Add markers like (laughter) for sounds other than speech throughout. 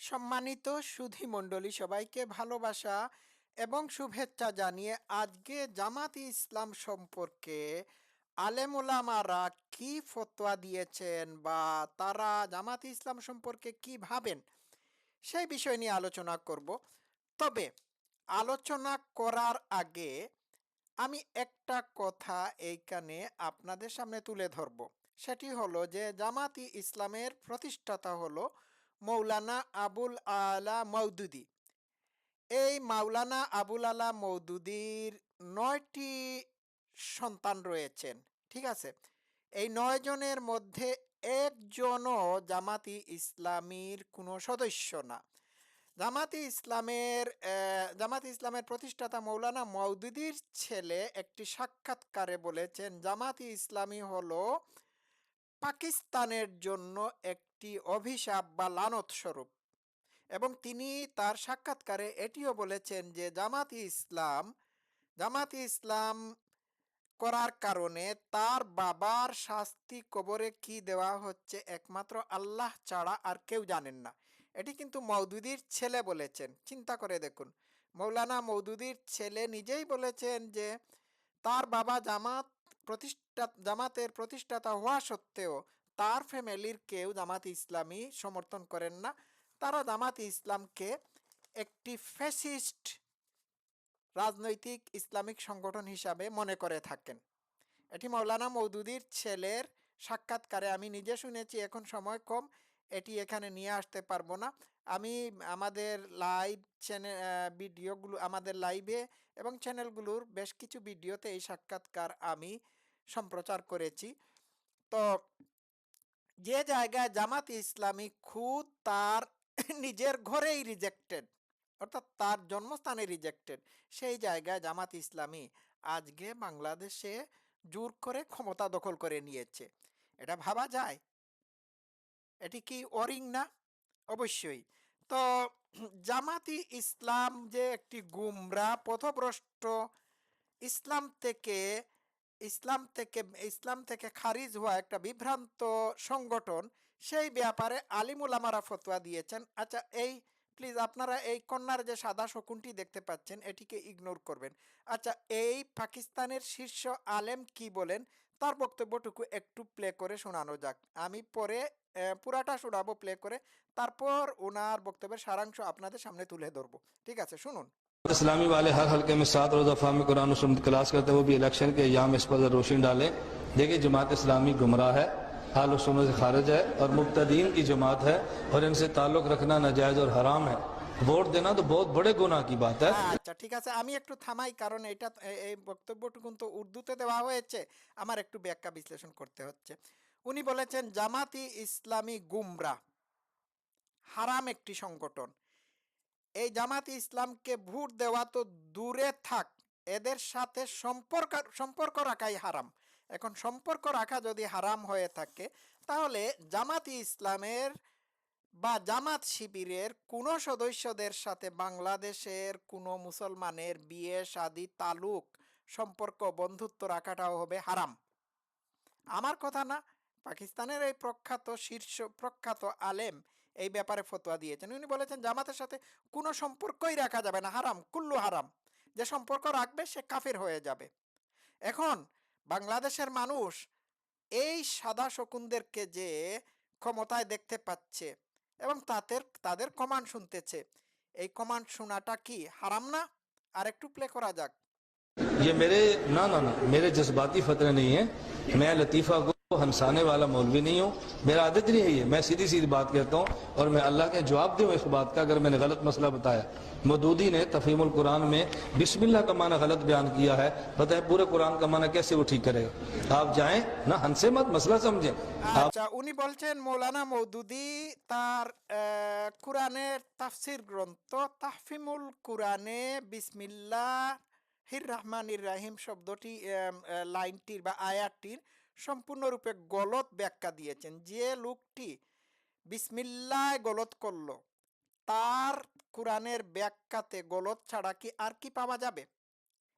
সম্মানিত সুধী মণ্ডলী সবাইকে ভালোবাসা এবং শুভেচ্ছা জানিয়ে আজকে জামাতি ইসলাম সম্পর্কে আলেমুলামারা কি ফতোয়া দিয়েছেন বা তারা জামাতি ইসলাম সম্পর্কে কি ভাবেন, সেই বিষয় নিয়ে আলোচনা করব। তবে আলোচনা করার আগে আমি একটা কথা এইখানে আপনাদের সামনে তুলে ধরব। সেটি হলো যে জামাতি ইসলামের প্রতিষ্ঠাতা হলো মৌলানা আবুল আলা মৌদুদি এই মাওলানা আবুল আলা মৌদুদির নয়টি সন্তান রয়েছেন, ঠিক আছে? এই নয় জনের মধ্যে একজনও জামাতি ইসলামীর কোনো সদস্য না। জামাতি ইসলামের জামাতি ইসলামের প্রতিষ্ঠাতা মৌলানা মৌদুদির ছেলে একটি সাক্ষাৎকারে বলেছেন, জামাতি ইসলামী হলো পাকিস্তানের জন্য একটি অভিশাপ বা লানত স্বরূপ। এবং তিনি তার সাক্ষাৎকারে এটিও বলেছেন যে, জামাতি ইসলাম জামাতি ইসলাম করার কারণে তার বাবার শাস্তি কবরে কি দেওয়া হচ্ছে একমাত্র আল্লাহ ছাড়া আর কেউ জানেন না। এটি কিন্তু মৌদুদির ছেলে বলেছেন। চিন্তা করে দেখুন, মৌলানা মৌদুদির ছেলে নিজেই বলেছেন যে, তার বাবা জামাত প্রতিষ্ঠা, জামাতের প্রতিষ্ঠাতা হওয়া সত্ত্বেও তার ফ্যামিলির কেউ জামাত ইসলামী সমর্থন করেন না। তারা জামাত ইসলামকে একটি ফ্যাসিস্ট রাজনৈতিক ইসলামিক সংগঠন হিসাবে মনে করে থাকেন। এটি মৌলানা মৌদুদির ছেলের সাক্ষাৎকারে আমি নিজে শুনেছি, এখন সময় কম, এটি এখানে নিয়ে আসতে পারব না। আমি আমাদের লাইভ চ্যানেল ভিডিওগুলো, আমাদের লাইভে এবং চ্যানেলগুলোর বেশ কিছু ভিডিওতে এই সাক্ষাৎকার আমি সম্প্রচার করেছি। তো যে জায়গায় জামাত ইসলামী খুদ তার (laughs) নিজের ঘরেই রিজেক্টেড অর্থাৎ তার জন্মস্থানে রিজেক্টেড সেই জায়গায় জামাত ইসলামী আজকে বাংলাদেশে জোর করে ক্ষমতা দখল করে নিয়েছে। এটা ভাবা যায়? এটি কি অরিং না? অবশ্যই। তো (clears throat) জামাতি ইসলাম যে একটি গুমরা, পথভ্রষ্ট ইসলাম থেকে ইসলাম থেকে ইসলাম থেকে খারিজ হওয়া একটা বিভ্রান্ত সংগঠন, সেই ব্যাপারে আলিমুলামারা ফতোয়া দিয়েছেন। আচ্ছা এই প্লিজ আপনারা এই কন্যার যে সাদা শকুনটি দেখতে পাচ্ছেন, এটিকে ইগনোর করবেন। আচ্ছা এই পাকিস্তানের শীর্ষ আলেম কি বলেন? তার বক্তব্যটুকু একটু প্লে করে শোনানো যাক। আমি পরে পুরাটা শোনাবো প্লে করে, তারপর ওনার বক্তব্যের সারাংশ আপনাদের সামনে তুলে ধরবো। ঠিক আছে, শুনুন। इस्लामी वाले हर हल्के में सात रोजा फाहमी कुरान और सुन्नत क्लास करते हुए भी इलेक्शन के अयाम इस पर रोशनी डालें देखिए जमात इस्लामी गुमराह है हाल सुनने से खारिज है और मुबतदीन की जमात है और इनसे ताल्लुक रखना नाजायज और हराम है वोट देना तो बहुत बड़े गुनाह की बात है আচ্ছা ঠিক আছে আমি একটু থামাই কারণ এটা তো- এ- এই বক্তব্যটুকু তো উর্দুতে দেওয়া হয়েছে আমার একটু ব্যাখ্যা বিশ্লেষণ করতে হচ্ছে উনি বলেছেন জামাতি ইসলামী গুমরা হারাম একটি সংগঠন এই জামাত ইসলামকে ভোট দেওয়া তো দূরে থাক, এদের সাথে সম্পর্ক সম্পর্ক রাখাই হারাম। এখন সম্পর্ক রাখা যদি হারাম হয়ে থাকে, তাহলে জামাতি ইসলামের বা জামাত শিবিরের কোনো সদস্যদের সাথে বাংলাদেশের কোনো মুসলমানের বিয়ে, শাদি, তালুক সম্পর্ক বন্ধুত্ব রাখাটাও হবে হারাম। আমার কথা না, পাকিস্তানের এই প্রখ্যাত শীর্ষ, প্রখ্যাত আলেম এই ব্যাপারে ফতোয়া দিয়েছেন উনি বলেছেন জামাতের সাথে কোনো সম্পর্কই রাখা যাবে না হারাম কুল্লু হারাম যে সম্পর্ক রাখবে সে কাফের হয়ে যাবে এখন বাংলাদেশের মানুষ এই সাদা শকুনদেরকে যে ক্ষমতায় দেখতে পাচ্ছে এবং তাদের তাদের কমান্ড শুনতেছে এই কমান্ড শোনাটা কি হারাম না আর একটু প্লে করা যাক ये मेरे ना ना ना मेरे जज्बाती फतरे नहीं है मैं लतीफ़ा को ہنسانے والا مولوی نہیں ہوں۔ میرا عادت نہیں ہے۔ یہ میں سیدھی سیدھی بات کہتا ہوں اور میں اللہ کے جواب دے ہوں اس بات کا۔ اگر میں نے غلط مسئلہ بتایا مدودی نے تفہیم القرآن میں بسم اللہ کا معنی غلط بیان کیا ہے۔ پتہ ہے پورے قرآن کا معنی کیسے وہ ٹھیک کرے گا۔ آپ جائیں، نہ ہنسے مت مسئلہ سمجھیں۔ اچھا انہی بلچین مولانا আচ্ছা উনি বলছেন মৌলানা মৌদুদি তার কোরআনের তাফসির গ্রন্থ তাহফিমুল কোরআনে বিসমিল্লাহির রহমানির لائن تیر با آیات تیر۔ সম্পূর্ণরূপে গলত ব্যাখ্যা দিয়েছেন যে লোকটি বিসমিল্লায় গলত করলো তার কোরআনের ব্যাখ্যাতে গলত ছাড়া কি আর কি পাওয়া যাবে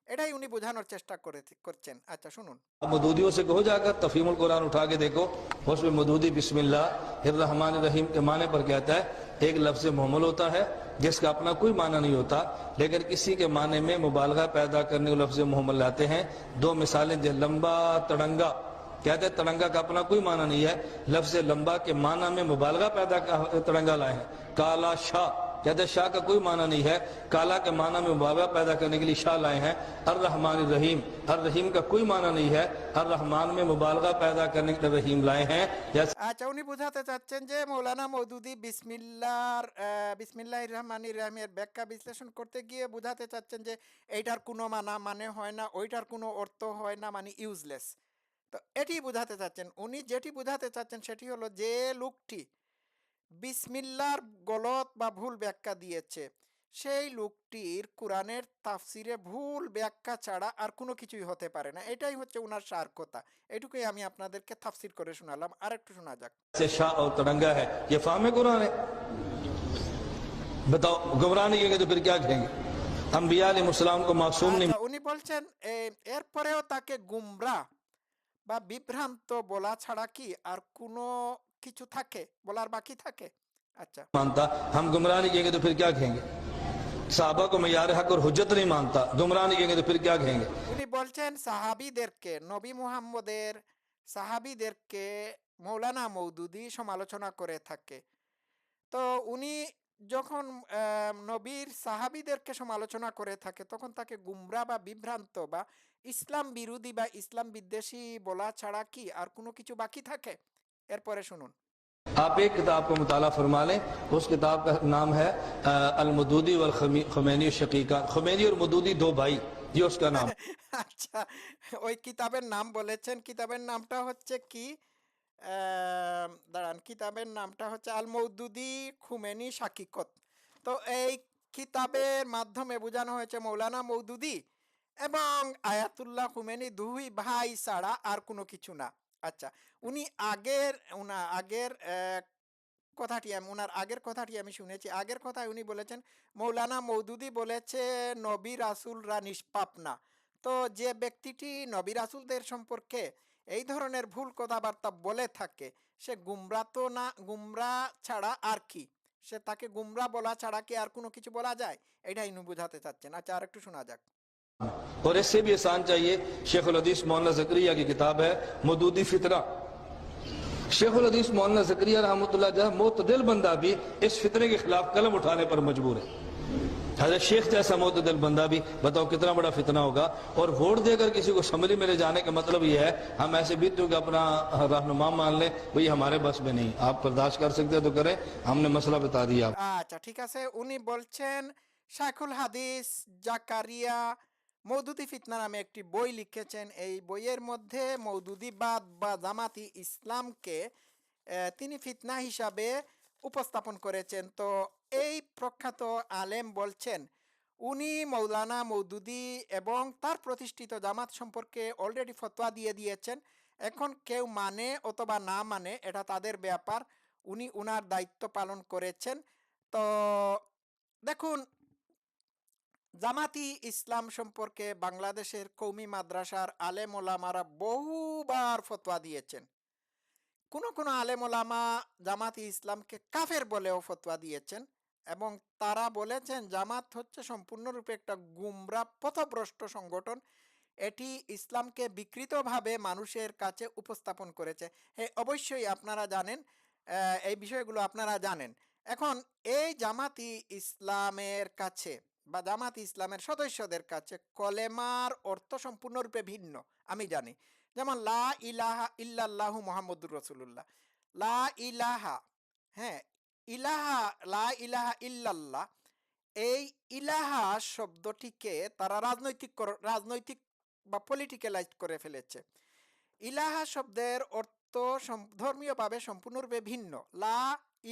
এটাই উনি বোঝানোর চেষ্টা করে করছেন আচ্ছা শুনুন मदूदियों से कहो जाकर तफीमुल कुरान उठा के देखो उसमें मदूदी बिस्मिल्लाह रहीम के माने पर कहता है एक लफ्ज मोहम्मल होता है जिसका अपना कोई माना नहीं होता लेकिन किसी के माने में मुबालगा पैदा करने को लफ्ज मोहम्मल लाते हैं दो मिसालें दे लंबा तड़ंगा कहते हैं तड़ंगा का अपना कोई माना नहीं है लफ्ज लंबा के माना में मुबालगा पैदा का तड़ंगा लाए हैं काला शाह कहते हैं शाह का कोई माना नहीं है काला के माना में मुबालगा पैदा करने के लिए शाह लाए हैं अर रहमान रहीम अर रहीम का कोई माना नहीं है अर रहमान में मुबालगा पैदा करने के लिए रहीम लाए हैं जैसे আচ্ছা উনি বোঝাতে চাচ্ছেন যে মৌলানা মৌদুদি বিসমিল্লার আহ, বিসমিল্লাহ রহমান রহমের ব্যাখ্যা বিশ্লেষণ করতে গিয়ে বোঝাতে চাচ্ছেন যে এইটার কোনো মানা মানে হয় না ওইটার কোনো অর্থ হয় না মানে ইউজলেস তো এটি বোঝাতে চাচ্ছেন উনি যেটি বোঝাতে চাচ্ছেন সেটি হলো যে লোকটি বিসমিল্লার গলত বা ভুল ব্যাখ্যা দিয়েছে সেই লোকটির কোরআনের তাফসিরে ভুল ব্যাখ্যা ছাড়া আর কোনো কিছুই হতে পারে না এটাই হচ্ছে ওনার সার কথা এটুকুই আমি আপনাদেরকে তাফসির করে শোনালাম আর একটু শোনা যাক शाह और तड़ंगा है ये फाहम कुरान है बताओ गुमराह नहीं कहेंगे तो फिर क्या कहेंगे अम्बिया अलैहिस्सलाम को मासूम नहीं আচ্ছা, উনি বলছেন এ, এরপরেও তাকে গুমরা বা বিভ্রান্ত বলা ছাড়া কি আর কোনো কিছু থাকে বলার বাকি থাকে আচ্ছা मानता हम गुमराह नहीं कहेंगे तो फिर क्या कहेंगे साहबा को मैार हक और हुज्जत नहीं मानता गुमराह नहीं कहेंगे तो फिर क्या कहेंगे উনি বলছেন সাহাবিদেরকে নবী মুহাম্মদের সাহাবিদেরকে মৌলানা মৌদুদি সমালোচনা করে থাকে তো উনি যখন নবীর সাহাবিদেরকে সমালোচনা করে থাকে তখন তাকে গুমরা বা বিভ্রান্ত বা ইসলাম বিরোধী বা ইসলাম বিদ্বেষী বলা ছাড়া কি আর কোনো কিছু বাকি থাকে? এরপরে শুনুন। آپ ایک کتاب کو مطالعہ فرما لیں اس کتاب کا نام ہے المدودی والخمینی شقیقہ خمینی اور مدودی دو بھائی یہ اس کا نام اچھا ওই কিতাবের নাম বলেছেন কিতাবের নামটা হচ্ছে কি দাঁড়ান, কিতাবের নামটা হচ্ছে আল মৌদুদি খুমেনি শাকিকত। তো এই কিতাবের মাধ্যমে বোঝানো হয়েছে মৌলানা মৌদুদি এবং আয়াতুল্লাহ খুমেনি দুই ভাই ছাড়া আর কোনো কিছু না। আচ্ছা উনি আগের, উনা, আগের কথাটি আমি ওনার আগের কথাটি আমি শুনেছি। আগের কথায় উনি বলেছেন, মৌলানা মৌদুদি বলেছে, নবী রাসুলরা নিষ্পাপ না। তো যে ব্যক্তিটি নবী রাসুলদের সম্পর্কে এই ধরনের ভুল কথাবার্তা বলে থাকে সে গুমরা তো না গুমরা ছাড়া আর কি সে তাকে গুমরা বলা ছাড়া কি আর কোনো কিছু বলা যায় এটাই উনি বোঝাতে চাচ্ছেন আচ্ছা আর একটু শোনা যাক और इससे भी आसान चाहिए शेखुल हदीस मोहल्ला जकरिया की किताब है मदूदी फितरा शेखुल हदीस मोहल्ला जकरिया रहमतुल्लाह जो है मोतदिल बंदा भी इस फितरे के खिलाफ कलम उठाने पर मजबूर है हजरत शेख जैसा मोतदिल बंदा भी बताओ कितना बड़ा फितना होगा और वोट देकर किसी को समरी में ले जाने का मतलब ये है हम ऐसे भी तो कि अपना रहनुमा मान लें वही हमारे बस में नहीं आप बर्दाश्त कर सकते हैं तो करें हमने मसला बता दिया आपको। আচ্ছা ঠিক আছে উনি বলছেন শাইখুল হাদিস জাকারিয়া মৌদুদি ফিতনা নামে একটি বই লিখেছেন এই বইয়ের মধ্যে মৌদুদিবাদ বা জামাতি ইসলামকে আহ, তিনি ফিতনা হিসাবে উপস্থাপন করেছেন তো এই প্রখ্যাত আলেম বলছেন, উনি মৌলানা মৌদুদি এবং তার প্রতিষ্ঠিত জামাত সম্পর্কে অলরেডি ফতোয়া দিয়ে দিয়েছেন। এখন কেউ মানে অথবা না মানে এটা তাদের ব্যাপার। উনি উনার দায়িত্ব পালন করেছেন। তো দেখুন, জামাতি ইসলাম সম্পর্কে বাংলাদেশের কৌমি মাদ্রাসার আলেম ওলামারা বহুবার ফতোয়া দিয়েছেন। কোনো কোনো আলেম ওলামা জামাতি ইসলামকে কাফের বলেও ফতোয়া দিয়েছেন। এবং তারা বলেছেন, জামাত হচ্ছে সম্পূর্ণরূপে একটা গুমরা পথভ্রষ্ট সংগঠন। এটি ইসলামকে বিকৃতভাবে মানুষের কাছে উপস্থাপন করেছে। হ্যাঁ অবশ্যই আপনারা জানেন এই বিষয়গুলো আপনারা জানেন। এখন, এই জামাতি ইসলামের কাছে বা জামাতি ইসলামের সদস্যদের কাছে কলেমার অর্থ সম্পূর্ণরূপে ভিন্ন, আমি জানি। যেমন, লা ইলাহা ইল্লাল্লাহু মোহাম্মদুর রসুল্লাহ লা ইলাহা হ্যাঁ ইলাহা, লা ইলাহা ইল্লাল্লাহ, এই ইলাহা শব্দটিকে তারা রাজনৈতিক রাজনৈতিক বা পলিটিক্যালাইজ করে ফেলেছে। ইলাহা শব্দের অর্থ ধর্মীয়ভাবে সম্পূর্ণরূপে ভিন্ন। লা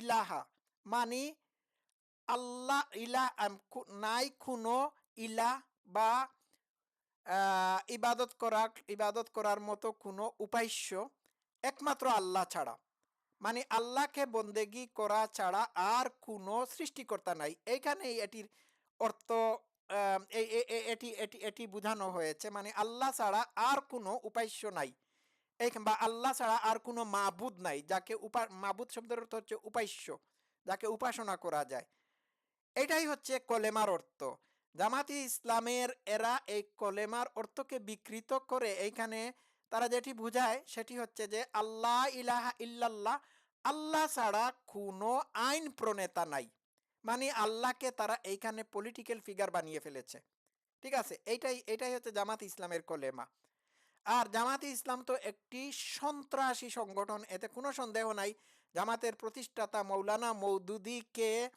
ইলাহা মানে আল্লাহ ইলা নাই কোনো ইলা বা ইবাদত করার ইবাদত করার মতো কোনো উপাস্য একমাত্র আল্লাহ ছাড়া। মানে আল্লাহকে বন্দেগি করা ছাড়া আর কোনো সৃষ্টিকর্তা নাই। এইখানেই এটির অর্থ এটি এটি এটি বোঝানো হয়েছে। মানে আল্লাহ ছাড়া আর কোনো উপাস্য নাই। এই বা আল্লাহ ছাড়া আর কোনো মাবুদ নাই, যাকে উপা, মাবুদ শব্দের অর্থ হচ্ছে উপাস্য, যাকে উপাসনা করা যায়। এটাই হচ্ছে কলেমার অর্থ। জামাতি ইসলামের এরা এই কলেমার অর্থকে বিকৃত করে এইখানে তারা যেটি বুঝায় সেটি হচ্ছে যে আল্লাহ ইলাহা ইল্লাল্লাহ, আল্লাহ ছাড়া কোনো আইন প্রণেতা নাই। মানে আল্লাহকে তারা এইখানে পলিটিক্যাল ফিগার বানিয়ে ফেলেছে। ঠিক আছে? এইটাই, এটাই হচ্ছে জামাত ইসলামের কলেমা। আর জামাতে ইসলাম তো একটি সন্ত্রাসী সংগঠন, এতে কোনো সন্দেহ নাই। জামাতের প্রতিষ্ঠাতা মৌলানা মৌদুদিকে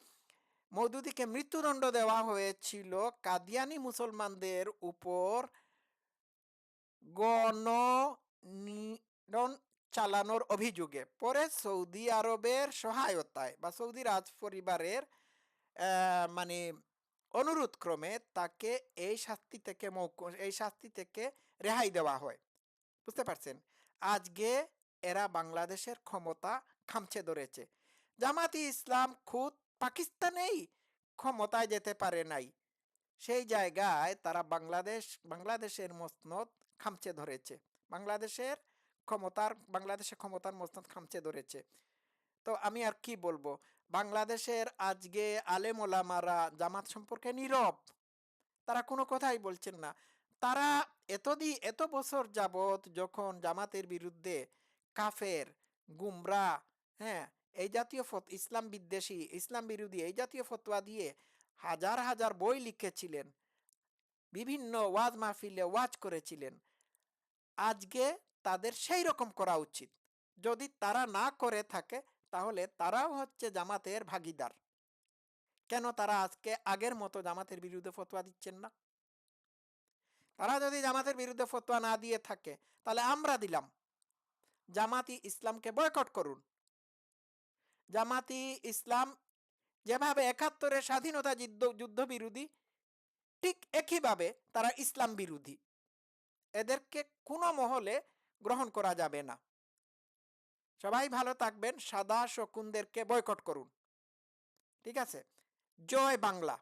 মৌদুদিকে মৃত্যুদণ্ড দেওয়া হয়েছিল কাদিয়ানি মুসলমানদের উপর গণ নিধন চালানোর অভিযোগে পরে সৌদি আরবের সহায়তায় বা সৌদি রাজ পরিবারের মানে অনুরোধ ক্রমে তাকে এই শাস্তি থেকে এই শাস্তি থেকে রেহাই দেওয়া হয়। বুঝতে পারছেন? আজকে এরা বাংলাদেশের ক্ষমতা খামছে ধরেছে। জামাতি ইসলাম খুদ পাকিস্তানেই ক্ষমতায় যেতে পারে নাই। সেই জায়গায় তারা বাংলাদেশ, বাংলাদেশের মসনদ খামচে ধরেছে। বাংলাদেশের ক্ষমতার বাংলাদেশের ক্ষমতার মসনদ খামচে ধরেছে। তো আমি আর কি বলব? বাংলাদেশের আজকে আলেম ওলামারা জামাত সম্পর্কে নীরব। তারা কোনো কথাই বলছেন না। তারা এতদি, এত বছর যাবত যখন জামাতের বিরুদ্ধে কাফের, গুমরা হ্যাঁ এই জাতীয় ফত, ইসলাম বিদ্বেষী, ইসলাম বিরোধী এই জাতীয় ফতোয়া দিয়ে হাজার হাজার বই লিখেছিলেন। বিভিন্ন ওয়াজ মাহফিলে ওয়াজ করেছিলেন। আজকে তাদের সেই রকম করা উচিত। যদি তারা না করে থাকে, তাহলে তারাও হচ্ছে জামাতের ভাগিদার। কেন তারা আজকে আগের মতো জামাতের বিরুদ্ধে ফতোয়া দিচ্ছেন না? তারা যদি জামাতের বিরুদ্ধে ফতোয়া না দিয়ে থাকে, তাহলে আমরা দিলাম। জামাতি ইসলামকে বয়কট করুন। জামাতি ইসলাম যেভাবে একাত্তরের স্বাধীনতা যুদ্ধ যুদ্ধ বিরোধী ঠিক একইভাবে তারা ইসলাম বিরোধী। এদেরকে কোনো মহলে গ্রহণ করা যাবে না। সবাই ভালো থাকবেন, সাদা শকুনদেরকে বয়কট করুন। ঠিক আছে? জয় বাংলা।